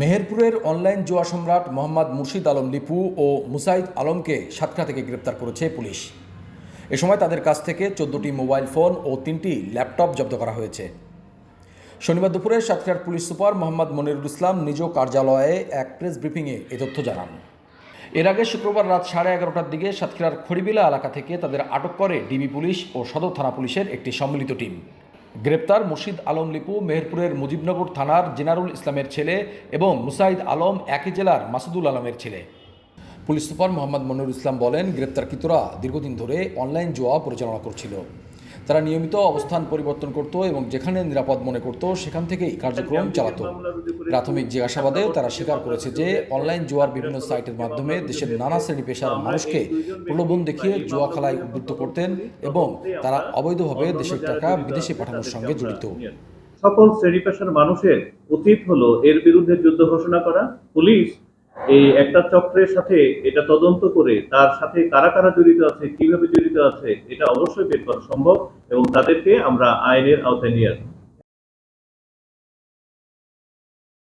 মেহেরপুরের অনলাইন জুয়া সম্রাট মোহাম্মদ মুর্শিদ আলম লিপু ও মুসাইদ আলমকে সাতক্ষীরা থেকে গ্রেপ্তার করেছে পুলিশ। এ সময় তাদের কাছ থেকে চোদ্দটি মোবাইল ফোন ও তিনটি ল্যাপটপ জব্দ করা হয়েছে। শনিবার দুপুরে সাতক্ষীরার পুলিশ সুপার মোহাম্মদ মনিরুল ইসলাম নিজ কার্যালয়ে এক প্রেস ব্রিফিংয়ে এ তথ্য জানান। এর আগে শুক্রবার রাত সাড়ে এগারোটার দিকে সাতক্ষীরার খড়িবিলা এলাকা থেকে তাদের আটক করে ডিবি পুলিশ ও সদর থানা পুলিশের একটি সম্মিলিত টিম। গ্রেপ্তার মুর্শিদ আলম লিপু, মেহেরপুরের মুজিবনগর থানার জেনারুল ইসলামের ছেলে এবং মুসাইদ আলম একই জেলার মাসুদুল আলমের ছেলে। পুলিশ সুপার মোহাম্মদ মনুর ইসলাম বলেন, গ্রেপ্তারকৃতরা দীর্ঘদিন ধরে অনলাইন জোয়া পরিচালনা করছিল। তারা নিয়মিত অবস্থান পরিবর্তন করত এবং যেখানে নিরাপদ মনে করত, সেখান থেকেই কার্যক্রম চালাতো। প্রাথমিক জিজ্ঞাসাবাদে তারা স্বীকার করেছে যে, অনলাইন জুয়ার বিভিন্ন সাইটের মাধ্যমে দেশের নানা শ্রেণি পেশার মানুষকে প্রলোভন দেখিয়ে জুয়া খেলায় উদ্বুদ্ধ করতেন এবং তারা অবৈধভাবে দেশের টাকা বিদেশে পাঠানোর সঙ্গে জড়িত। সকল শ্রেণি পেশার মানুষের উচিত হলো এর বিরুদ্ধে যুদ্ধ ঘোষণা করা, পুলিশ এই একটা চক্রের সাথে এটা তদন্ত করে তার সাথে কারা কারা জড়িত আছে, কীভাবে জড়িত আছে, এটা অবশ্যই বের করা সম্ভব এবং তাদেরকে আমরা আইনের আওতায় নিয়ে আসব।